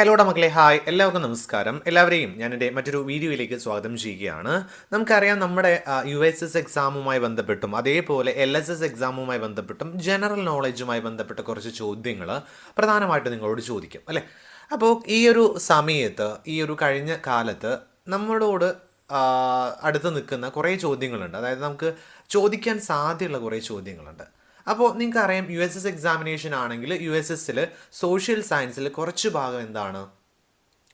ഹലോടെ മക്കളെ ഹായ് എല്ലാവർക്കും നമസ്കാരം. എല്ലാവരെയും ഞാൻ എന്റെ മറ്റൊരു വീഡിയോയിലേക്ക് സ്വാഗതം ചെയ്യുകയാണ്. നമുക്കറിയാം നമ്മുടെ യു എസ് എസ് എക്സാമുമായി ബന്ധപ്പെട്ടും അതേപോലെ എൽ എസ് എസ് എക്സാമുമായി ബന്ധപ്പെട്ടും ജനറൽ നോളജുമായി ബന്ധപ്പെട്ട കുറച്ച് ചോദ്യങ്ങൾ പ്രധാനമായിട്ട് നിങ്ങളോട് ചോദിക്കും അല്ലേ? അപ്പോൾ ഈ ഒരു സമയത്ത് ഈ ഒരു കഴിഞ്ഞ കാലത്ത് നമ്മളോട് അടുത്ത് നിൽക്കുന്ന കുറേ ചോദ്യങ്ങളുണ്ട്. അതായത് നമുക്ക് ചോദിക്കാൻ സാധ്യതയുള്ള കുറേ ചോദ്യങ്ങളുണ്ട്. അപ്പോൾ നിങ്ങൾക്ക് അറിയാം യു എസ് എസ് എക്സാമിനേഷൻ ആണെങ്കിൽ യു എസ് എസ്സിൽ സോഷ്യൽ സയൻസിൽ കുറച്ച് ഭാഗം എന്താണ്?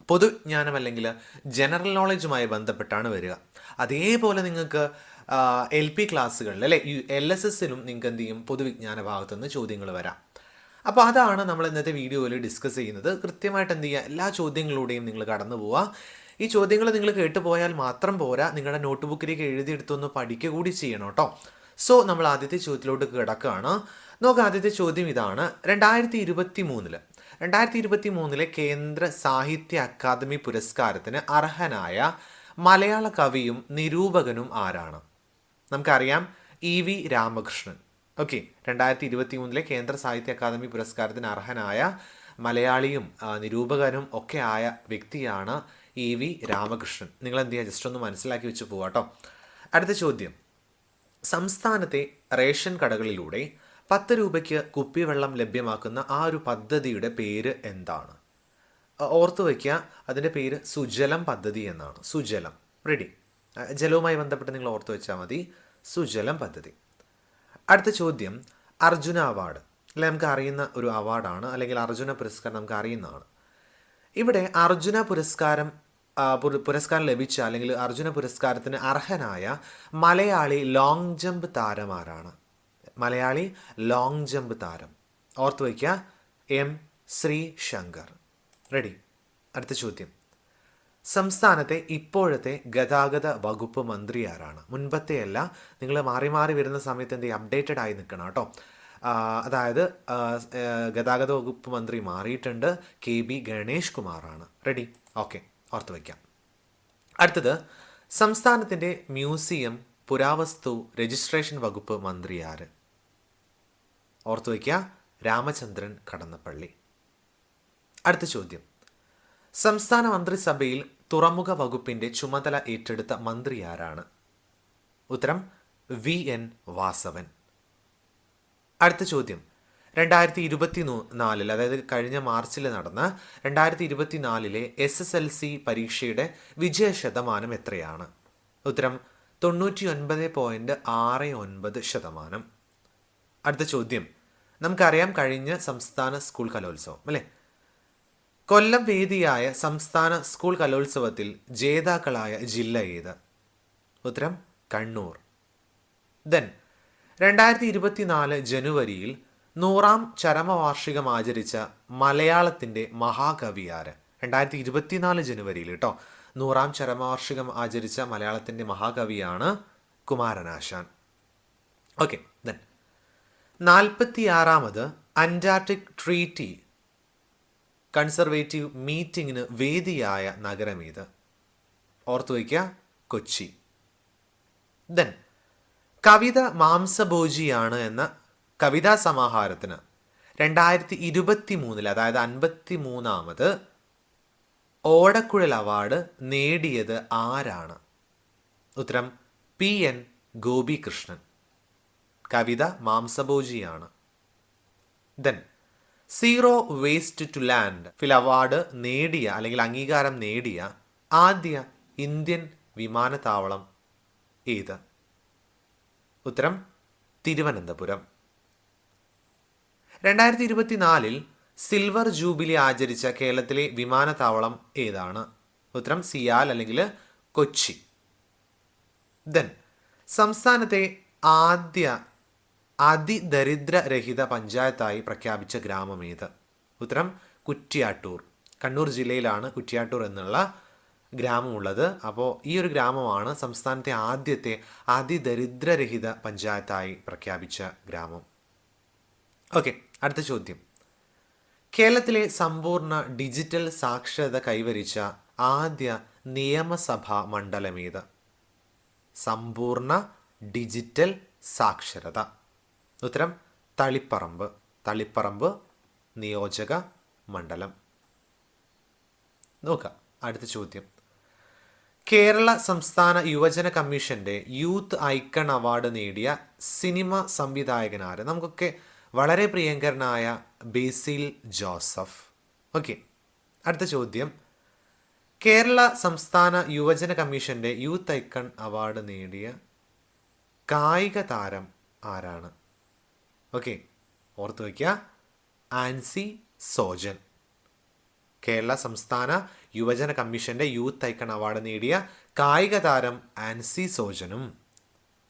പൊതുജ്ഞാനം അല്ലെങ്കിൽ ജനറൽ നോളജുമായി ബന്ധപ്പെട്ടാണ് വരിക. അതേപോലെ നിങ്ങൾക്ക് എൽ പി ക്ലാസ്സുകളിൽ അല്ലെ യു എൽ എസ് എസിലും നിങ്ങൾക്ക് എന്ത് ചെയ്യും? പൊതുവിജ്ഞാന ഭാഗത്തുനിന്ന് ചോദ്യങ്ങൾ വരാം. അപ്പോൾ അതാണ് നമ്മൾ ഇന്നത്തെ വീഡിയോയിൽ ഡിസ്കസ് ചെയ്യുന്നത്. കൃത്യമായിട്ട് എന്ത് ചെയ്യുക? എല്ലാ ചോദ്യങ്ങളിലൂടെയും നിങ്ങൾ കടന്നു പോവുക. ഈ ചോദ്യങ്ങൾ നിങ്ങൾ കേട്ടു പോയാൽ മാത്രം പോരാ. നിങ്ങളുടെ നോട്ട്ബുക്കിലേക്ക് എഴുതിയെടുത്തൊന്ന് പഠിക്കുക കൂടി ചെയ്യണം കേട്ടോ. സോ നമ്മൾ ആദ്യത്തെ ചോദ്യത്തിലോട്ട് കിടക്കുകയാണ് നോക്കുക ആദ്യത്തെ ചോദ്യം ഇതാണ്. രണ്ടായിരത്തി ഇരുപത്തി മൂന്നിൽ രണ്ടായിരത്തി ഇരുപത്തി മൂന്നിലെ കേന്ദ്ര സാഹിത്യ അക്കാദമി പുരസ്കാരത്തിന് അർഹനായ മലയാള കവിയും നിരൂപകനും ആരാണ്? നമുക്കറിയാം ഇ വി രാമകൃഷ്ണൻ. ഓക്കെ രണ്ടായിരത്തി ഇരുപത്തി മൂന്നിലെ കേന്ദ്ര സാഹിത്യ അക്കാദമി പുരസ്കാരത്തിന് അർഹനായ മലയാളിയും നിരൂപകനും ഒക്കെ ആയ വ്യക്തിയാണ് ഇ വി രാമകൃഷ്ണൻ. നിങ്ങൾ എന്ത് ചെയ്യുക ജസ്റ്റ് ഒന്ന് മനസ്സിലാക്കി വെച്ച് പോവാട്ടോ അടുത്ത ചോദ്യം. സംസ്ഥാനത്തെ റേഷൻ കടകളിലൂടെ പത്ത് രൂപയ്ക്ക് കുപ്പിവെള്ളം ലഭ്യമാക്കുന്ന ആ ഒരു പദ്ധതിയുടെ പേര് എന്താണ്? ഓർത്തു വയ്ക്കുക അതിന്റെ പേര് സുജലം പദ്ധതി എന്നാണ്. സുജലം. റെഡി ജലവുമായി ബന്ധപ്പെട്ട് നിങ്ങൾ ഓർത്തു വെച്ചാൽ മതി. സുജലം പദ്ധതി. അടുത്ത ചോദ്യം അർജുന അവാർഡ്. അല്ലെ നമുക്ക് അറിയുന്ന ഒരു അവാർഡാണ് അല്ലെങ്കിൽ അർജുന പുരസ്കാരം നമുക്ക് അറിയുന്നതാണ്. ഇവിടെ അർജുന പുരസ്കാരം പുരസ്കാരം ലഭിച്ച അല്ലെങ്കിൽ അർജുന പുരസ്കാരത്തിന് അർഹനായ മലയാളി ലോങ് ജമ്പ് താരമാരാണ് മലയാളി ലോങ് ജമ്പ് താരം. ഓർത്തു വയ്ക്കുക. എം ശ്രീ ശങ്കർ. റെഡി അടുത്ത ചോദ്യം. സംസ്ഥാനത്തെ ഇപ്പോഴത്തെ ഗതാഗത വകുപ്പ് മന്ത്രി ആരാണ്? മുൻപത്തെയല്ല നിങ്ങൾ മാറി മാറി വരുന്ന സമയത്ത് എന്ത് അപ്ഡേറ്റഡ് ആയി നിൽക്കണം കേട്ടോ. അതായത് ഗതാഗത വകുപ്പ് മന്ത്രി മാറിയിട്ടുണ്ട്. കെ ബി ഗണേഷ് കുമാറാണ്. റെഡി ഓക്കെ ഓർത്ത് വയ്ക്കാം അടുത്തത് സംസ്ഥാനത്തിന്റെ മ്യൂസിയം പുരാവസ്തു രജിസ്ട്രേഷൻ വകുപ്പ് മന്ത്രി ആര്? ഓർത്ത് വയ്ക്കുക രാമചന്ദ്രൻ കടന്നപ്പള്ളി. അടുത്ത ചോദ്യം. സംസ്ഥാന മന്ത്രിസഭയിൽ തുറമുഖ വകുപ്പിന്റെ ചുമതല ഏറ്റെടുത്ത മന്ത്രി ആരാണ്? ഉത്തരം വി. എൻ. വാസവൻ. അടുത്ത ചോദ്യം. രണ്ടായിരത്തി ഇരുപത്തി നാലിൽ അതായത് കഴിഞ്ഞ മാർച്ചിൽ നടന്ന രണ്ടായിരത്തി ഇരുപത്തി നാലിലെ എസ് എസ് എൽ സി പരീക്ഷയുടെ വിജയ ശതമാനം എത്രയാണ്? ഉത്തരം തൊണ്ണൂറ്റി ഒൻപത് പോയിന്റ് ആറ് ഒൻപത് ശതമാനം. അടുത്ത ചോദ്യം നമുക്കറിയാം കഴിഞ്ഞ സംസ്ഥാന സ്കൂൾ കലോത്സവം അല്ലേ? കൊല്ലം വേദിയായ സംസ്ഥാന സ്കൂൾ കലോത്സവത്തിൽ ജേതാക്കളായ ജില്ല ഏത്? ഉത്തരം കണ്ണൂർ. ദെൻ രണ്ടായിരത്തി ഇരുപത്തിനാല് ജനുവരിയിൽ നൂറാം ചരമവാർഷികം ആചരിച്ച മലയാളത്തിന്റെ മഹാകവി ആര്? രണ്ടായിരത്തി ഇരുപത്തിനാല് ജനുവരിയിൽ കേട്ടോ നൂറാം ചരമവാർഷികം ആചരിച്ച മലയാളത്തിന്റെ മഹാകവിയാണ് കുമാരനാശാൻ ഓക്കെ ദെൻ നാൽപ്പത്തിയാറാമത് അന്റാർട്ടിക് ട്രീറ്റി കൺസർവേറ്റീവ് മീറ്റിംഗിന് വേദിയായ നഗരമേത് ഓർത്തു വയ്ക്കുക കൊച്ചി. ദെൻ കവിത മാംസഭോജിയാണ് എന്ന കവിതാ സമാഹാരത്തിന് രണ്ടായിരത്തി ഇരുപത്തി മൂന്നിൽ അതായത് അൻപത്തി മൂന്നാമത് ഓടക്കുഴൽ അവാർഡ് നേടിയത് ആരാണ്? ഉത്തരം പി എൻ ഗോപികൃഷ്ണൻ. കവിത മാംസഭോജിയാണ്. Then zero waste to landfill award നേടിയ അല്ലെങ്കിൽ അംഗീകാരം നേടിയ ആദ്യ ഇന്ത്യൻ വിമാനത്താവളം ഏത്? ഉത്തരം തിരുവനന്തപുരം. രണ്ടായിരത്തി ഇരുപത്തിനാലിൽ സിൽവർ ജൂബിലി ആചരിച്ച കേരളത്തിലെ വിമാനത്താവളം ഏതാണ്? ഉത്തരം സിയാൽ അല്ലെങ്കിൽ കൊച്ചി. ദെൻ സംസ്ഥാനത്തെ ആദ്യ അതിദരിദ്രരഹിത പഞ്ചായത്തായി പ്രഖ്യാപിച്ച ഗ്രാമം ഏത്? ഉത്തരം കുറ്റിയാട്ടൂർ. കണ്ണൂർ ജില്ലയിലാണ് കുറ്റിയാട്ടൂർ എന്നുള്ള ഗ്രാമമുള്ളത്. അപ്പോൾ ഈ ഒരു ഗ്രാമമാണ് സംസ്ഥാനത്തെ ആദ്യത്തെ അതിദരിദ്രരഹിത പഞ്ചായത്തായി പ്രഖ്യാപിച്ച ഗ്രാമം. ഓക്കെ അടുത്ത ചോദ്യം. കേരളത്തിലെ സമ്പൂർണ ഡിജിറ്റൽ സാക്ഷരത കൈവരിച്ച ആദ്യ നിയമസഭാ മണ്ഡലമേത് സമ്പൂർണ ഡിജിറ്റൽ സാക്ഷരത. ഉത്തരം തളിപ്പറമ്പ്. തളിപ്പറമ്പ് നിയോജക മണ്ഡലം. നോക്കാം അടുത്ത ചോദ്യം. കേരള സംസ്ഥാന യുവജന കമ്മീഷന്റെ യൂത്ത് ഐക്കൺ അവാർഡ് നേടിയ സിനിമ സംവിധായകനാര് നമുക്കൊക്കെ വളരെ പ്രിയങ്കരനായ ബേസിൽ ജോസഫ്. ഓക്കെ അടുത്ത ചോദ്യം. കേരള സംസ്ഥാന യുവജന കമ്മീഷന്റെ യൂത്ത് ഐക്കൺ അവാർഡ് നേടിയ കായിക താരം ആരാണ്? ഓക്കെ ഓർത്ത് വയ്ക്കുക ആൻസി സോജൻ. കേരള സംസ്ഥാന യുവജന കമ്മീഷന്റെ യൂത്ത് ഐക്കൺ അവാർഡ് നേടിയ കായിക താരം ആൻസി സോജനും.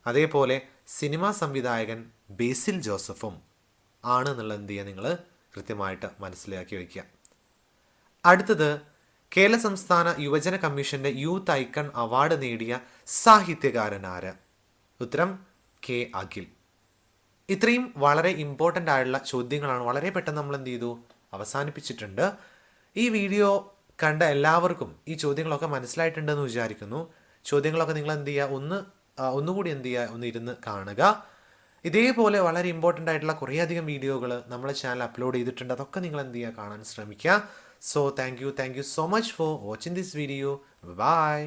അതേപോലെ സിനിമാ സംവിധായകൻ ബേസിൽ ജോസഫും. ആണ് എന്നുള്ള എന്ത് ചെയ്യുക നിങ്ങൾ കൃത്യമായിട്ട് മനസ്സിലാക്കി വയ്ക്കുക. അടുത്തത് കേരള സംസ്ഥാന യുവജന കമ്മീഷന്റെ യൂത്ത് ഐക്കൺ അവാർഡ് നേടിയ സാഹിത്യകാരൻ ആര്? ഉത്തരം കെ അഖിൽ. ഇത്രയും വളരെ ഇമ്പോർട്ടന്റ് ആയിട്ടുള്ള ചോദ്യങ്ങളാണ് വളരെ പെട്ടെന്ന് നമ്മൾ എന്ത് ചെയ്തു? അവസാനിപ്പിച്ചിട്ടുണ്ട്. ഈ വീഡിയോ കണ്ട എല്ലാവർക്കും ഈ ചോദ്യങ്ങളൊക്കെ മനസ്സിലായിട്ടുണ്ടെന്ന് വിചാരിക്കുന്നു. ചോദ്യങ്ങളൊക്കെ നിങ്ങൾ എന്ത് ചെയ്യുക? ഒന്ന് ഒന്നുകൂടി എന്ത് ചെയ്യുക? ഒന്ന് ഇരുന്ന് കാണുക. ഇതേപോലെ വളരെ ഇമ്പോർട്ടന്റ് ആയിട്ടുള്ള കുറേയധികം വീഡിയോകൾ നമ്മുടെ ചാനൽ അപ്ലോഡ് ചെയ്തിട്ടുണ്ട്. അതൊക്കെ നിങ്ങൾ എന്ത് ചെയ്യുക? കാണാൻ ശ്രമിക്കുക. So thank you thank you so much for watching this video bye